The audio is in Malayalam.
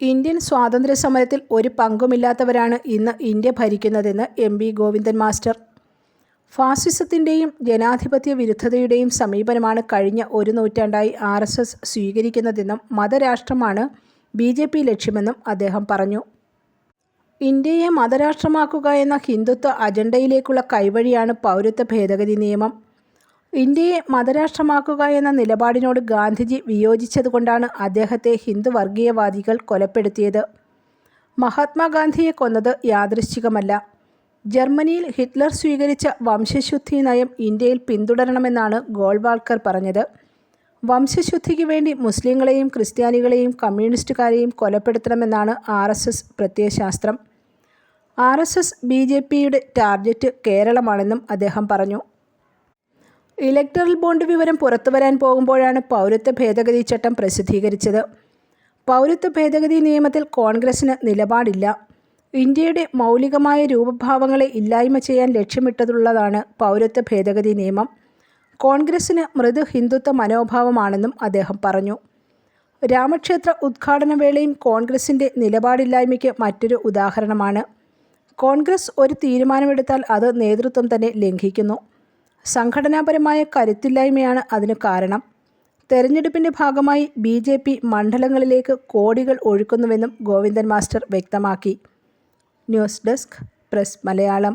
ഇന്ത്യൻ സ്വാതന്ത്ര്യ സമരത്തിൽ ഒരു പങ്കുമില്ലാത്തവരാണ് ഇന്ന് ഇന്ത്യ ഭരിക്കുന്നതെന്ന് എം വി ഗോവിന്ദൻ മാസ്റ്റർ. ഫാസിസത്തിന്റെയും ജനാധിപത്യ വിരുദ്ധതയുടെയും സമീപനമാണ് കഴിഞ്ഞ ഒരു നൂറ്റാണ്ടായി ആർ എസ് എസ് സ്വീകരിക്കുന്നതെന്നും മതരാഷ്ട്രമാണ് ബി ജെ പി ലക്ഷ്യമെന്നും അദ്ദേഹം പറഞ്ഞു. ഇന്ത്യയെ മതരാഷ്ട്രമാക്കുക എന്ന ഹിന്ദുത്വ അജണ്ടയിലേക്കുള്ള കൈവഴിയാണ് പൗരത്വ ഭേദഗതി നിയമം. ഇന്ത്യയെ മതരാഷ്ട്രമാക്കുക എന്ന നിലപാടിനോട് ഗാന്ധിജി വിയോജിച്ചതുകൊണ്ടാണ് അദ്ദേഹത്തെ ഹിന്ദു വർഗീയവാദികൾ കൊലപ്പെടുത്തിയത്. മഹാത്മാഗാന്ധിയെ കൊന്നത് യാദൃശ്ചികമല്ല. ജർമ്മനിയിൽ ഹിറ്റ്ലർ സ്വീകരിച്ച വംശശുദ്ധി നയം ഇന്ത്യയിൽ പിന്തുടരണമെന്നാണ് ഗോൾവാൾക്കർ പറഞ്ഞത്. വംശശുദ്ധിക്ക് വേണ്ടി മുസ്ലിങ്ങളെയും ക്രിസ്ത്യാനികളെയും കമ്മ്യൂണിസ്റ്റുകാരെയും കൊലപ്പെടുത്തണമെന്നാണ് R S S പ്രത്യയശാസ്ത്രം. R S S B J പിയുടെ ടാർഗറ്റ് കേരളമാണെന്നും അദ്ദേഹം പറഞ്ഞു. ഇലക്ടറൽ ബോണ്ട് വിവരം പുറത്തുവരാൻ പോകുമ്പോഴാണ് പൗരത്വ ഭേദഗതി ചട്ടം പ്രസിദ്ധീകരിച്ചത്. പൗരത്വ ഭേദഗതി നിയമത്തിൽ കോൺഗ്രസിന് നിലപാടില്ല. ഇന്ത്യയുടെ മൗലികമായ രൂപഭാവങ്ങളെ ഇല്ലായ്മ ചെയ്യാൻ ലക്ഷ്യമിട്ടതുള്ളതാണ് പൗരത്വ ഭേദഗതി നിയമം. കോൺഗ്രസിന് മൃദു ഹിന്ദുത്വ മനോഭാവമാണെന്നും അദ്ദേഹം പറഞ്ഞു. രാമക്ഷേത്ര ഉദ്ഘാടന വേളയും കോൺഗ്രസിന്റെ നിലപാടില്ലായ്മയ്ക്ക് മറ്റൊരു ഉദാഹരണമാണ്. കോൺഗ്രസ് ഒരു തീരുമാനമെടുത്താൽ അത് നേതൃത്വം തന്നെ ലംഘിക്കുന്നു. സംഘടനാപരമായ കരുത്തില്ലായ്മയാണ് അതിന് കാരണം. തെരഞ്ഞെടുപ്പിന്റെ ഭാഗമായി ബി ജെ പി മണ്ഡലങ്ങളിലേക്ക് കോടികൾ ഒഴുക്കുന്നുവെന്നും ഗോവിന്ദൻ മാസ്റ്റർ വ്യക്തമാക്കി. News desk press Malayalam.